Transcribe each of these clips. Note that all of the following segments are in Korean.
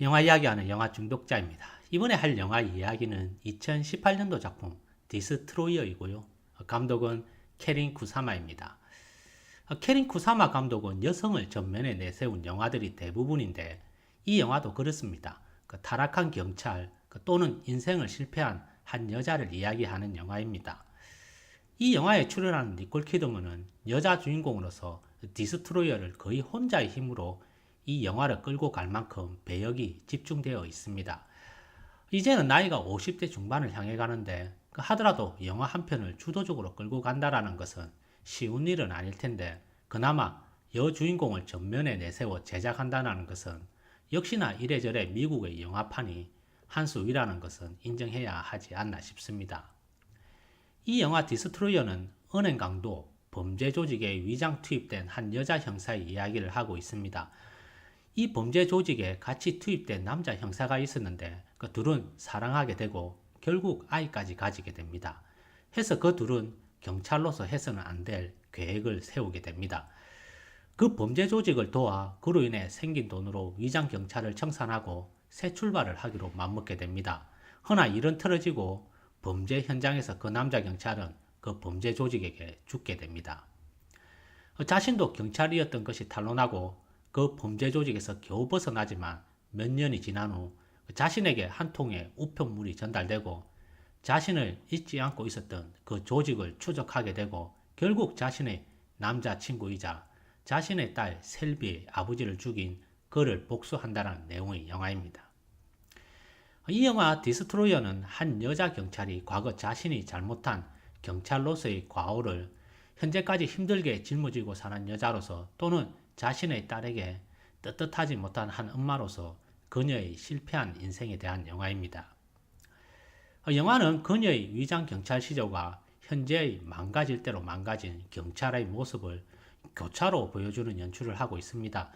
영화 이야기하는 영화 중독자입니다. 이번에 할 영화 이야기는 2018년도 작품 디스트로이어이고요. 감독은 캐린 쿠사마입니다. 캐린 쿠사마 감독은 여성을 전면에 내세운 영화들이 대부분인데 이 영화도 그렇습니다. 그 타락한 경찰 그 또는 인생을 실패한 한 여자를 이야기하는 영화입니다. 이 영화에 출연하는 니콜 키드먼은 여자 주인공으로서 디스트로이어를 거의 혼자의 힘으로 이 영화를 끌고 갈 만큼 배역이 집중되어 있습니다. 이제는 나이가 50대 중반을 향해 가는데 그 하더라도 영화 한 편을 주도적으로 끌고 간다라는 것은 쉬운 일은 아닐 텐데 그나마 여주인공을 전면에 내세워 제작한다는 것은 역시나 이래저래 미국의 영화판이 한 수 위라는 것은 인정해야 하지 않나 싶습니다. 이 영화 디스트로이어는 은행 강도, 범죄 조직에 위장 투입된 한 여자 형사의 이야기를 하고 있습니다. 이 범죄 조직에 같이 투입된 남자 형사가 있었는데 그 둘은 사랑하게 되고 결국 아이까지 가지게 됩니다. 해서 그 둘은 경찰로서 해서는 안 될 계획을 세우게 됩니다. 그 범죄 조직을 도와 그로 인해 생긴 돈으로 위장 경찰을 청산하고 새 출발을 하기로 맘먹게 됩니다. 허나 일은 틀어지고 범죄 현장에서 그 남자 경찰은 그 범죄 조직에게 죽게 됩니다. 자신도 경찰이었던 것이 탄로나고 그 범죄 조직에서 겨우 벗어나지만 몇 년이 지난 후 자신에게 한 통의 우편물이 전달되고 자신을 잊지 않고 있었던 그 조직을 추적하게 되고 결국 자신의 남자친구이자 자신의 딸 셀비의 아버지를 죽인 그를 복수한다는 내용의 영화입니다. 이 영화 디스트로이어는 한 여자 경찰이 과거 자신이 잘못한 경찰로서의 과오를 현재까지 힘들게 짊어지고 사는 여자로서 또는 자신의 딸에게 떳떳하지 못한 한 엄마로서 그녀의 실패한 인생에 대한 영화입니다. 영화는 그녀의 위장 경찰 시절과 현재의 망가질 대로 망가진 경찰의 모습을 교차로 보여주는 연출을 하고 있습니다.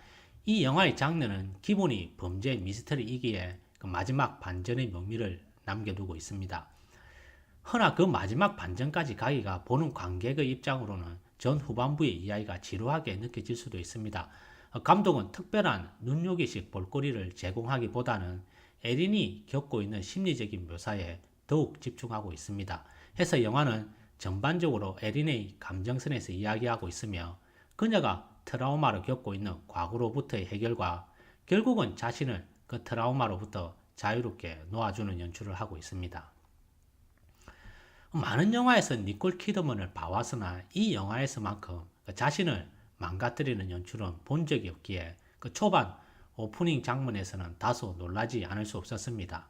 이 영화의 장르는 기본이 범죄 미스터리이기에 그 마지막 반전의 묘미를 남겨두고 있습니다. 허나 그 마지막 반전까지 가기가 보는 관객의 입장으로는 전 후반부의 이야기가 지루하게 느껴질 수도 있습니다. 감독은 특별한 눈요기식 볼거리를 제공하기보다는 에린이 겪고 있는 심리적인 묘사에 더욱 집중하고 있습니다. 해서 영화는 전반적으로 에린의 감정선에서 이야기하고 있으며 그녀가 트라우마를 겪고 있는 과거로부터의 해결과 결국은 자신을 그 트라우마로부터 자유롭게 놓아주는 연출을 하고 있습니다. 많은 영화에서 니콜 키드먼을 봐왔으나 이 영화에서만큼 그 자신을 망가뜨리는 연출은 본 적이 없기에 그 초반 오프닝 장면에서는 다소 놀라지 않을 수 없었습니다.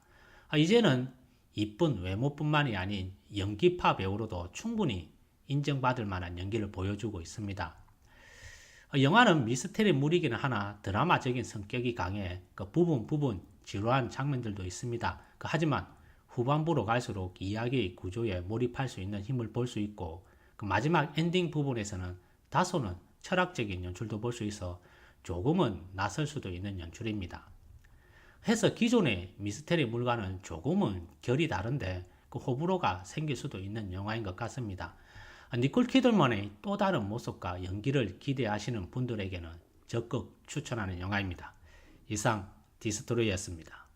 아, 이제는 이쁜 외모뿐만이 아닌 연기파 배우로도 충분히 인정받을 만한 연기를 보여주고 있습니다. 아, 영화는 미스테리물이기는 하나 드라마적인 성격이 강해 그 부분 부분 지루한 장면들도 있습니다. 그 하지만 후반부로 갈수록 이야기의 구조에 몰입할 수 있는 힘을 볼 수 있고 그 마지막 엔딩 부분에서는 다소는 철학적인 연출도 볼 수 있어 조금은 낯설 수도 있는 연출입니다. 해서 기존의 미스테리 물과는 조금은 결이 다른데 그 호불호가 생길 수도 있는 영화인 것 같습니다. 니콜 키들먼의 또 다른 모습과 연기를 기대하시는 분들에게는 적극 추천하는 영화입니다. 이상 디스토리였습니다.